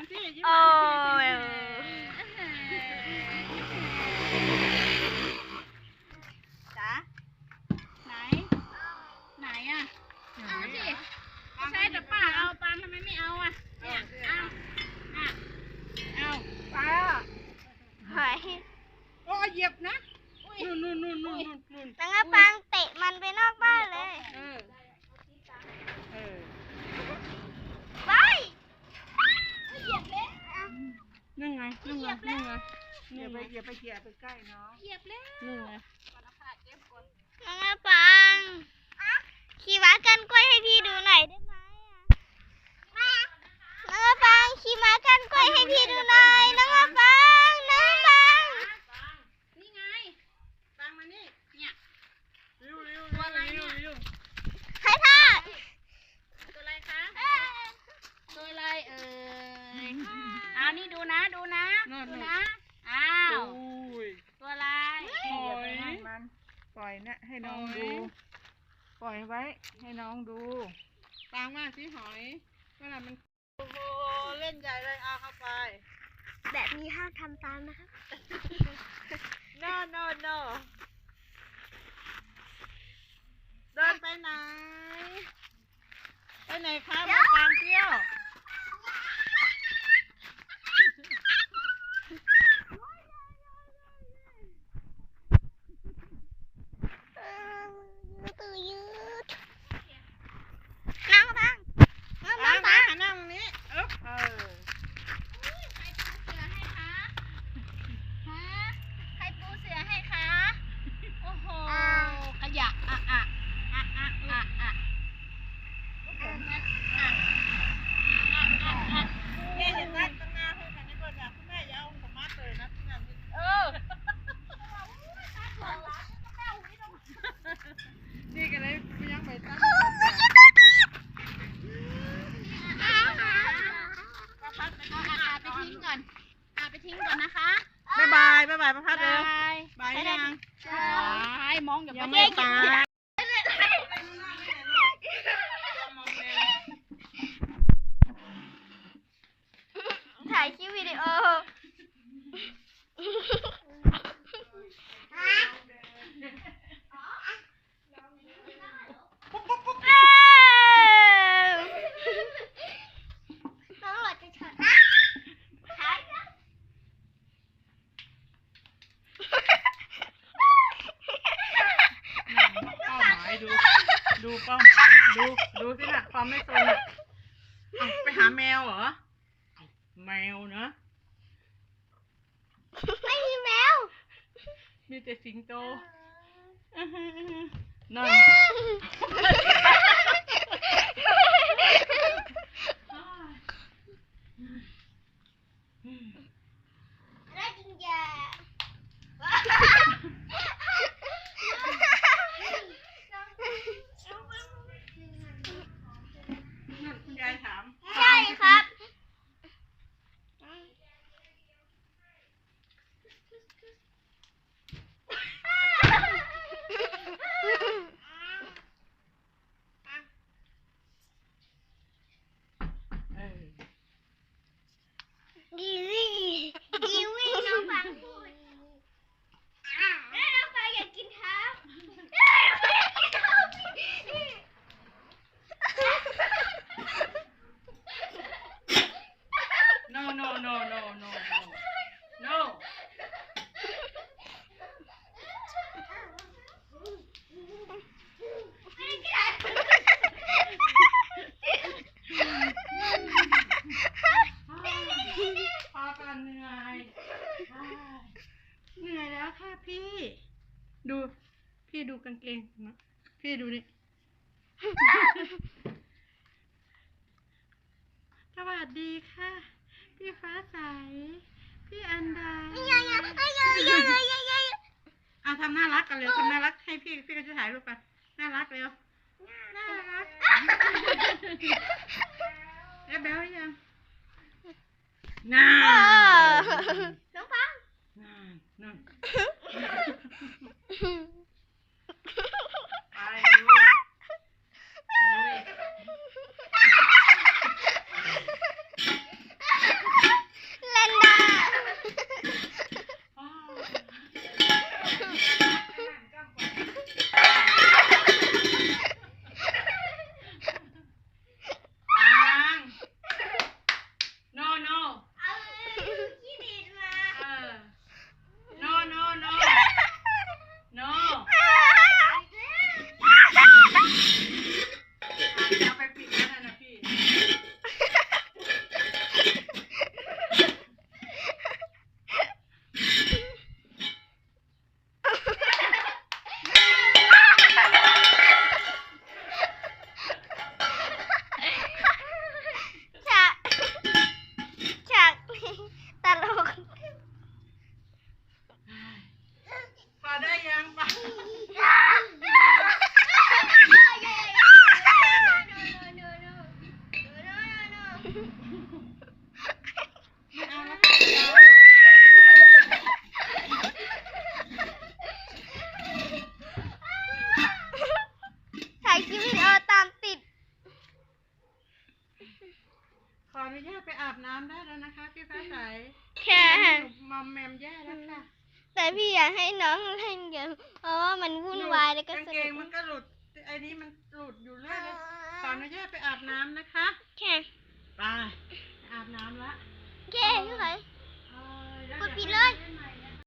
านสิยิ้มโอ้หวานยจ๋าไหน ไหนอะ เอาสิปังใช่แต่ป้าเอาปังทำไมไม่เอาอะเนี่ยเอาอะเอาปลาหอยโอ้ยเหยียบนะนู่นนู่นนู่นนู่นนู่นนู่นนางปังเตะมันไปนอกบ้านเลย เออเออ ไปเหยียบเลย นั่งไงนั่งไงนั่งไง อย่าไปอย่าไปเหยียบไปใกล้น้องเหยียบแล้วนั่งไงนางปังขี่ม้ากันกล้วยให้พี่ดูหน่อยได้ไหมอะนางปังขี่ม้ากันกล้วยให้พี่ดูหน่อยนางปังนางปังนี่ไงปังมานี่เนี่ยเร็วเร็วเร็วเร็วเร็วให้ท่าตัวอะไรคะตัวอะไรเอ่ยเอานี่ดูนะดูนะนั่นดูน่ะนะ อ้าโอ้วยตัวอะไรหอยมันปล่อยนะให้น้องดู ปล่อยไว้ ให้น้องดูปางมากสิหอยเวลามันโอ้โหเล่นใหญ่เลยเอาเข้าไป แบบนี้ห้ามทำตามนะครับ no no no เดินไปไหน ไปไหนคะมาปางเที่ยว ทิ้งก่อนนะคะบ๊ายบายบ๊ายบายประพัดเร็วบายบายยัง บายมองอย่ายังไปไม่เด็กตายถ่ายคลิปวิดีโอ น้องหลอดจะชนถ่ายนะ เป้าหมายดู ดู เป้าหมายดูดูสิน่ะความไม่ตรงน่ะเอาไปหาแมวเหรอเอาแมวนะ ไม่มีแมวมีแต่สิงโตนั่นได้กินยานั่นคุณยายถาม ใช่ครับ เออ กีวีกีวีน้องฟังพูดแม่น้องฟังอยากกินเท้าแม่น้องฟังอยากกินเท้า โนโนโนโนโนโน พากันเหนื่อยเหนื่อยแล้ว ค่ะพี่ ดู พี่ดูกางเกงนะพี่ดูนี่สวัสดีค่ะ พี่ฟ้าใส พี่อันดาอะทำน่ารักกันเร็วทำน่ารักให้พี่พี่ก็จะถ่ายรูปไปน่ารักเร็วน่ารักแล้วแบ๊วยังน่า น้องฟัง นั่นนั่นไปลุยลุย ไม่เอาแล้วค่ะ ถ่ายคลิปวิดีโอตามติด ขออนุญาตไปอาบน้ำได้แล้วนะคะพี่ฟ้าใสแค่ มอมแมมแย่แล้วค่ะแต่พี่อยากให้น้องเล่นเกมเพราะว่ามันวุ่นวายแล้วก็กางสเกนุงกมันก็หลุดไอ้นี้มันหลุดอยู่เรื่อยเลยขออนุญาตไปอาบน้ำนะคะ แค่ไป อาบน้ำละแค่พี่ไหนเอ้ยแล้วกดปิดดี๋วเลยให้ใหม่